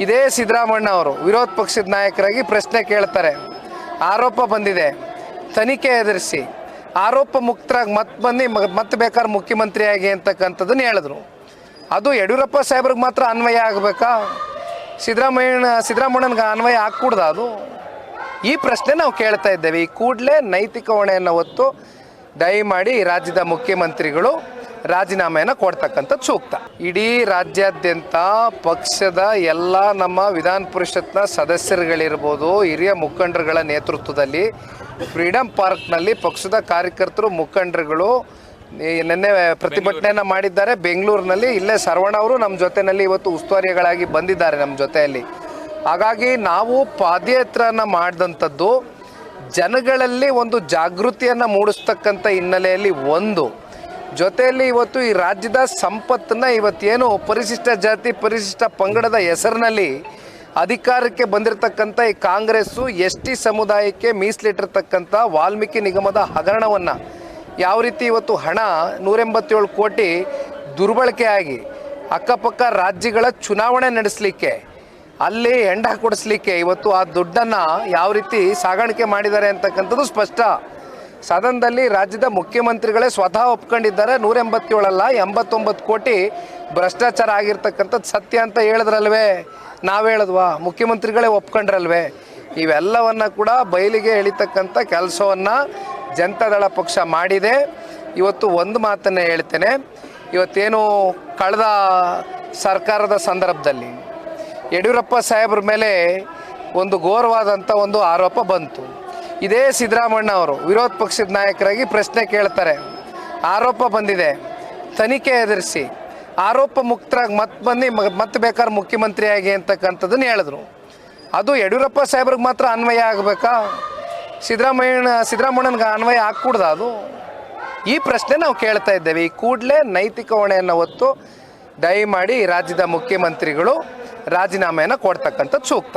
ಇದೇ ಸಿದ್ದರಾಮಣ್ಣ ಅವರು ವಿರೋಧ ಪಕ್ಷದ ನಾಯಕರಾಗಿ ಪ್ರಶ್ನೆ ಕೇಳ್ತಾರೆ. ಆರೋಪ ಬಂದಿದೆ. ತನಿಖೆ ಎದುರಿಸಿ. ಆರೋಪ ಮುಕ್ತರಾಗಿ ಮತ್ತೆ ಬಂದು ಮತ್ತೆ ಬೇಕಾದ್ರೆ ಮುಖ್ಯಮಂತ್ರಿಯಾಗಿ ಅಂತಕ್ಕಂಥದ್ದನ್ನು ಹೇಳಿದ್ರು. ಅದು ಯಡಿಯೂರಪ್ಪ ಸಾಹೇಬ್ರಿಗೆ ಮಾತ್ರ ಅನ್ವಯ ಆಗಬೇಕಾ? ಸಿದ್ದರಾಮಯ್ಯ ಸಿದ್ದರಾಮಣ್ಣನಿಗೆ ಅನ್ವಯ ಆಗ್ಕೂಡ್ದ ಅದು? ಈ ಪ್ರಶ್ನೆ ನಾವು ಕೇಳ್ತಾ ಇದ್ದೇವೆ. ಈ ಕೂಡಲೇ ನೈತಿಕ ಹೊಣೆಯನ್ನು ಹೊತ್ತು ದಯಮಾಡಿ ರಾಜ್ಯದ ಮುಖ್ಯಮಂತ್ರಿಗಳು ರಾಜೀನಾಮೆಯನ್ನು ಕೊಡ್ತಕ್ಕಂಥ ಸೂಕ್ತ. ಇಡೀ ರಾಜ್ಯಾದ್ಯಂತ ಪಕ್ಷದ ಎಲ್ಲ ನಮ್ಮ ವಿಧಾನ ಪರಿಷತ್ನ ಸದಸ್ಯರುಗಳಿರ್ಬೋದು, ಹಿರಿಯ ಮುಖಂಡರುಗಳ ನೇತೃತ್ವದಲ್ಲಿ ಫ್ರೀಡಂ ಪಾರ್ಕ್ನಲ್ಲಿ ಪಕ್ಷದ ಕಾರ್ಯಕರ್ತರು, ಮುಖಂಡರುಗಳು ನಿನ್ನೆ ಪ್ರತಿಭಟನೆಯನ್ನು ಮಾಡಿದ್ದಾರೆ. ಬೆಂಗಳೂರಿನಲ್ಲಿ ಇಲ್ಲೇ ಸರವಣ ಅವರು ನಮ್ಮ ಜೊತೆಯಲ್ಲಿ ಇವತ್ತು ಉಸ್ತುವಾರಿಗಳಾಗಿ ಬಂದಿದ್ದಾರೆ ನಮ್ಮ ಜೊತೆಯಲ್ಲಿ. ಹಾಗಾಗಿ ನಾವು ಪಾದಯಾತ್ರೆಯನ್ನು ಮಾಡಿದಂಥದ್ದು ಜನಗಳಲ್ಲಿ ಒಂದು ಜಾಗೃತಿಯನ್ನು ಮೂಡಿಸ್ತಕ್ಕಂಥ ಹಿನ್ನೆಲೆಯಲ್ಲಿ ಒಂದು. ಜೊತೆಯಲ್ಲಿ ಇವತ್ತು ಈ ರಾಜ್ಯದ ಸಂಪತ್ತನ್ನು ಇವತ್ತೇನು ಪರಿಶಿಷ್ಟ ಜಾತಿ, ಪರಿಶಿಷ್ಟ ಪಂಗಡದ ಹೆಸರಿನಲ್ಲಿ ಅಧಿಕಾರಕ್ಕೆ ಬಂದಿರತಕ್ಕಂಥ ಈ ಕಾಂಗ್ರೆಸ್ಸು ಎಸ್ ಟಿ ಸಮುದಾಯಕ್ಕೆ ಮೀಸಲಿಟ್ಟಿರ್ತಕ್ಕಂಥ ವಾಲ್ಮೀಕಿ ನಿಗಮದ ಹಗರಣವನ್ನು ಯಾವ ರೀತಿ ಇವತ್ತು ಹಣ ನೂರೆಂಬತ್ತೇಳು ಕೋಟಿ ದುರ್ಬಳಕೆ ಆಗಿ ಅಕ್ಕಪಕ್ಕ ರಾಜ್ಯಗಳ ಚುನಾವಣೆ ನಡೆಸಲಿಕ್ಕೆ, ಅಲ್ಲಿ ಎಂಡ ಕೊಡಿಸ್ಲಿಕ್ಕೆ ಇವತ್ತು ಆ ದುಡ್ಡನ್ನು ಯಾವ ರೀತಿ ಸಾಗಾಣಿಕೆ ಮಾಡಿದ್ದಾರೆ ಅಂತಕ್ಕಂಥದ್ದು ಸ್ಪಷ್ಟ. ಸದನದಲ್ಲಿ ರಾಜ್ಯದ ಮುಖ್ಯಮಂತ್ರಿಗಳೇ ಸ್ವತಃ ಒಪ್ಕೊಂಡಿದ್ದಾರೆ. ನೂರ ಎಂಬತ್ತೇಳಲ್ಲ, ಎಂಬತ್ತೊಂಬತ್ತು ಕೋಟಿ ಭ್ರಷ್ಟಾಚಾರ ಆಗಿರ್ತಕ್ಕಂಥದ್ದು ಸತ್ಯ ಅಂತ ಹೇಳಿದ್ರಲ್ವೇ? ನಾವು ಹೇಳಿದ್ವಾ? ಮುಖ್ಯಮಂತ್ರಿಗಳೇ ಒಪ್ಕೊಂಡ್ರಲ್ವೇ? ಇವೆಲ್ಲವನ್ನು ಕೂಡ ಬಯಲಿಗೆ ಎಳಿತಕ್ಕಂಥ ಕೆಲಸವನ್ನು ಜನತಾದಳ ಪಕ್ಷ ಮಾಡಿದೆ. ಇವತ್ತು ಒಂದು ಮಾತನ್ನು ಹೇಳ್ತೇನೆ. ಇವತ್ತೇನು ಕಳೆದ ಸರ್ಕಾರದ ಸಂದರ್ಭದಲ್ಲಿ ಯಡಿಯೂರಪ್ಪ ಸಾಹೇಬ್ರ ಮೇಲೆ ಒಂದು ಘೋರವಾದಂಥ ಒಂದು ಆರೋಪ ಬಂತು. ಇದೇ ಸಿದ್ದರಾಮಣ್ಣ ಅವರು ವಿರೋಧ ಪಕ್ಷದ ನಾಯಕರಾಗಿ ಪ್ರಶ್ನೆ ಕೇಳ್ತಾರೆ. ಆರೋಪ ಬಂದಿದೆ. ತನಿಖೆ ಎದುರಿಸಿ. ಆರೋಪ ಮುಕ್ತರಾಗಿ ಮತ್ತೆ ಬಂದು ಮತ್ತೆ ಬೇಕಾದ್ರೆ ಮುಖ್ಯಮಂತ್ರಿಯಾಗಿ ಅಂತಕ್ಕಂಥದ್ದನ್ನು ಹೇಳಿದ್ರು. ಅದು ಯಡಿಯೂರಪ್ಪ ಸಾಹೇಬ್ರಿಗೆ ಮಾತ್ರ ಅನ್ವಯ ಆಗಬೇಕಾ? ಸಿದ್ದರಾಮಯ್ಯ ಸಿದ್ದರಾಮಣ್ಣನಿಗೆ ಅನ್ವಯ ಆಗ್ಕೂಡ್ದ ಅದು? ಈ ಪ್ರಶ್ನೆ ನಾವು ಕೇಳ್ತಾ ಇದ್ದೇವೆ. ಈ ಕೂಡಲೇ ನೈತಿಕ ಹೊಣೆಯನ್ನು ಹೊತ್ತು ದಯಮಾಡಿ ರಾಜ್ಯದ ಮುಖ್ಯಮಂತ್ರಿಗಳು ರಾಜೀನಾಮೆಯನ್ನು ಕೊಡ್ತಕ್ಕಂಥದ್ದು ಸೂಕ್ತ.